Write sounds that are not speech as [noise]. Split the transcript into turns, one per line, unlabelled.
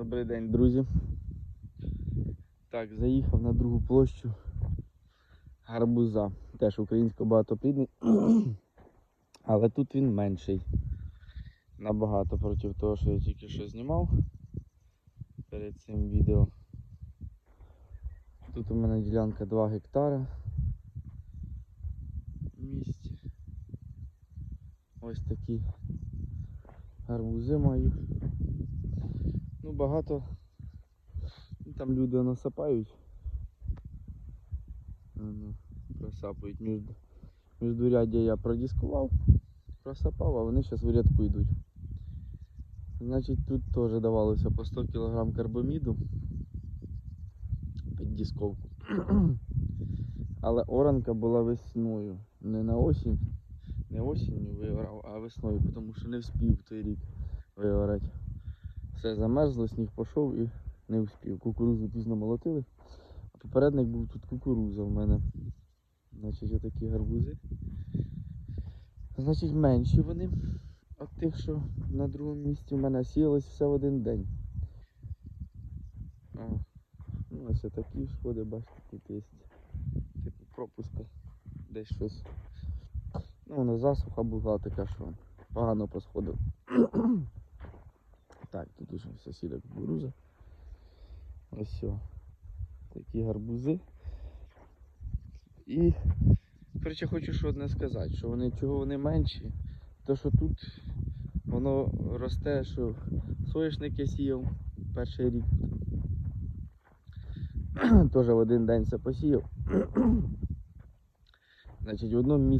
Добрий день, друзі. Так, заїхав на другу площу гарбуза. Теж українсько багатоплідний. [clears throat] Але тут він менший. Набагато проти того, що я тільки що знімав перед цим відео. Тут у мене ділянка 2 гектари в. Ось такі гарбузи маю. Ну багато. Там люди насапають. Ну, просапують між, міждуряддя я продіскував, просапав, а вони зараз в рядку йдуть. Значить тут теж давалося по 100 кг карбаміду під дисковку. [clears throat] Але оранка була весною. Не на осінь, не осінню виорав, а весною, тому що не вспів той рік виорати. Все замерзло, сніг пішов і не вспів. Кукурузу пізно молотили. А попередник був тут кукуруза в мене. Значить, отакі гарбузи. Значить, менші вони. От тих, що на другому місці в мене сіялось все в один день. А, ну, ось такі сходи, бачите, тут є. Типу пропуска. Десь щось. Ну, воно засуха була така, що погано посходив. Так, тут уже сусіда кукуруза. Ось. Такі гарбузи. І, коротше, хочу що одне сказати, що вони чого вони менші, то що тут воно росте, що соняшник я сіяв перший рік. Теж в один день це посіяв. Значить, в одному місці.